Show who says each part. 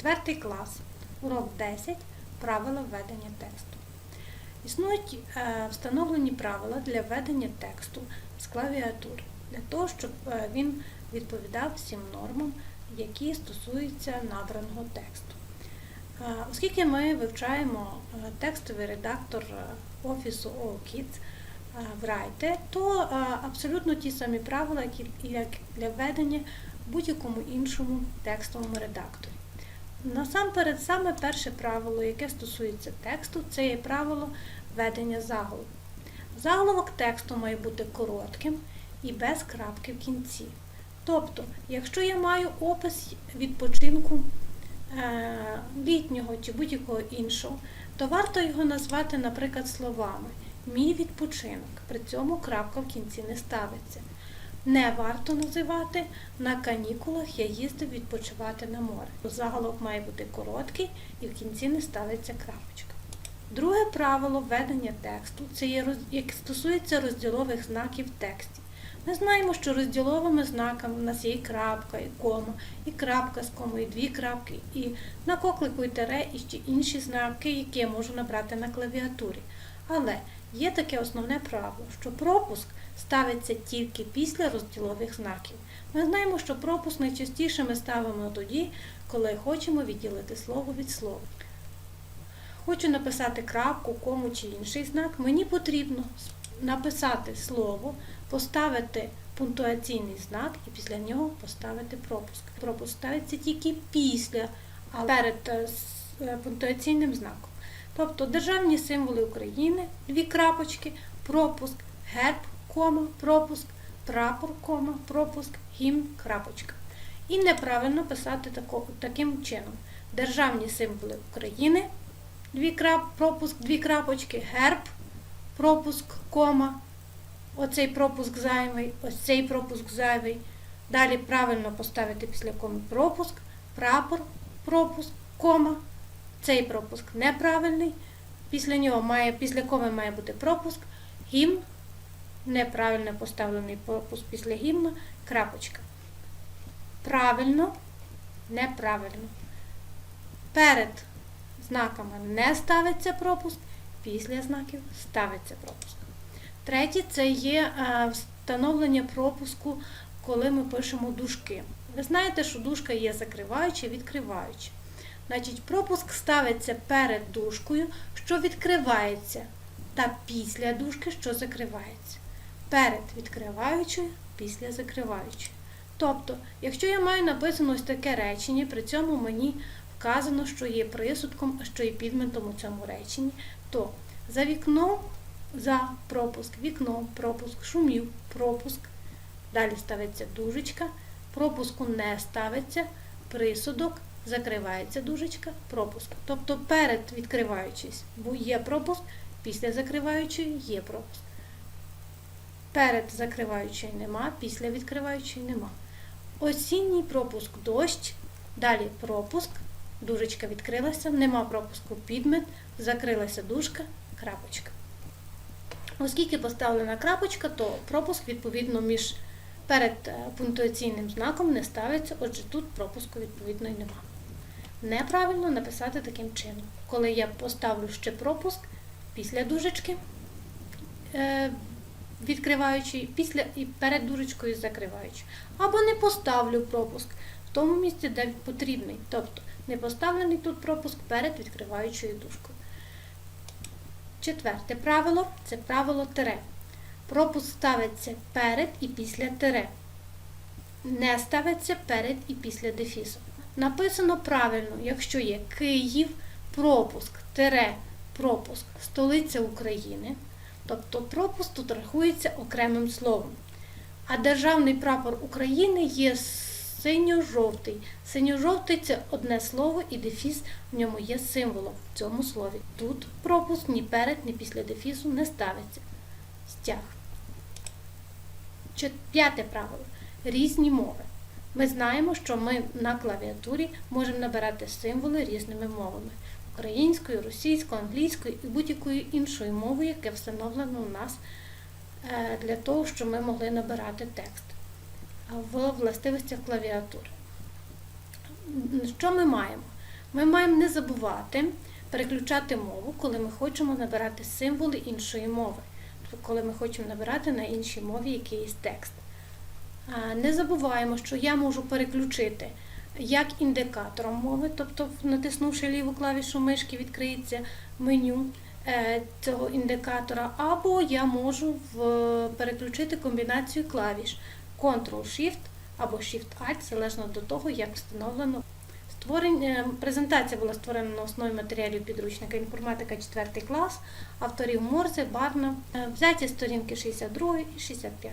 Speaker 1: Четвертий клас, урок 10. Правила введення тексту. Існують е, встановлені правила для введення тексту з клавіатури, для того, щоб е, він відповідав всім нормам, які стосуються набраного тексту. Е, Оскільки ми вивчаємо текстовий редактор офісу OKIDS в Writer, то абсолютно ті самі правила, як для введення будь-якому іншому текстовому редакторі. Насамперед, саме перше правило, яке стосується тексту, це є правило ведення заголовку. Заголовок тексту має бути коротким і без крапки в кінці. Тобто, якщо я маю опис відпочинку е, літнього чи будь-якого іншого, то варто його назвати, наприклад, словами Мій відпочинок. При цьому крапка в кінці не ставиться. Не варто називати на канікулах я їздив відпочивати на море. Заголовок має бути короткий і в кінці не ставиться крапочка. Друге правило ведення тексту це є як стосується розділових знаків в тексті. Ми знаємо, що розділовими знаками у нас є і крапка, і кома, і крапка з комою, і дві крапки, і на коклику і тере, і ще інші знаки, які я можу набрати на клавіатурі. Але є таке основне правило, що пропуск ставиться тільки після розділових знаків. Ми знаємо, що пропуск найчастіше ми ставимо тоді, коли хочемо відділити слово від слова. Хочу написати крапку, кому чи інший знак, мені потрібно написати слово, поставити пунктуаційний знак і після нього поставити пропуск. Пропуск ставиться тільки після, а перед е, е, пунктуаційним знаком. Тобто державні символи України, дві крапочки, пропуск, герб, кома, пропуск, прапор, кома, пропуск, гімн, крапочка. І неправильно писати тако, таким чином. Державні символи України, дві крап, пропуск, дві крапочки, герб, пропуск, кома, оцей пропуск зайвий, ось цей пропуск зайвий. Далі правильно поставити після коми пропуск, прапор, пропуск, кома. Цей пропуск неправильний. Після нього має, після коми має бути пропуск, гімн, неправильно поставлений пропуск після гімна, крапочка. Правильно, неправильно. Перед знаками не ставиться пропуск, після знаків ставиться пропуск. Третє це є е, встановлення пропуску, коли ми пишемо дужки. Ви знаєте, що дужка є закриваюча і відкриваюча. Значить, пропуск ставиться перед дужкою, що відкривається, та після дужки, що закривається. Перед відкриваючою, після закриваючої. Тобто, якщо я маю написано ось таке речення, при цьому мені вказано, що є присудком, що є підметом у цьому реченні, то за вікном за пропуск, вікно, пропуск, шумів, пропуск. Далі ставиться дужечка, пропуску не ставиться, присудок, закривається дужечка, пропуск. Тобто перед відкриваючись, є пропуск, після закриваючої є пропуск. Перед закриваючої нема, після відкриваючої нема. Осінній пропуск дощ, далі пропуск, дужечка відкрилася, нема пропуску підмет, закрилася дужка, крапочка. Оскільки поставлена крапочка, то пропуск відповідно між перед е, пунктуаційним знаком не ставиться, отже тут пропуску відповідно й нема. Неправильно написати таким чином. Коли я поставлю ще пропуск після дужечки, е, відкриваючи, після і перед дужечкою закриваючи. Або не поставлю пропуск в тому місці, де потрібний. Тобто не поставлений тут пропуск перед відкриваючою дужкою. Четверте правило це правило тире. Пропуск ставиться перед і після тире. Не ставиться перед і після дефісу. Написано правильно, якщо є Київ, пропуск, тире, пропуск, столиця України. Тобто пропуск тут рахується окремим словом. А державний прапор України є синьо-жовтий. Синьо-жовтий це одне слово і дефіс в ньому є символом в цьому слові. Тут пропуск ні перед, ні після дефісу не ставиться. Стяг. П'яте правило. Різні мови. Ми знаємо, що ми на клавіатурі можемо набирати символи різними мовами українською, російською, англійською і будь-якою іншою мовою, яке встановлено у нас е, для того, щоб ми могли набирати текст в властивостях клавіатури. Що ми маємо? Ми маємо не забувати переключати мову, коли ми хочемо набирати символи іншої мови, тобто коли ми хочемо набирати на іншій мові якийсь текст. Не забуваємо, що я можу переключити як індикатором мови, тобто натиснувши ліву клавішу мишки, відкриється меню е, цього індикатора, або я можу переключити комбінацію клавіш Ctrl-Shift або Shift-Alt, залежно до того, як встановлено. Е, презентація була створена на основі матеріалів підручника інформатика 4 клас, авторів Морзе, Барна, Е, взяті сторінки 62 і 65.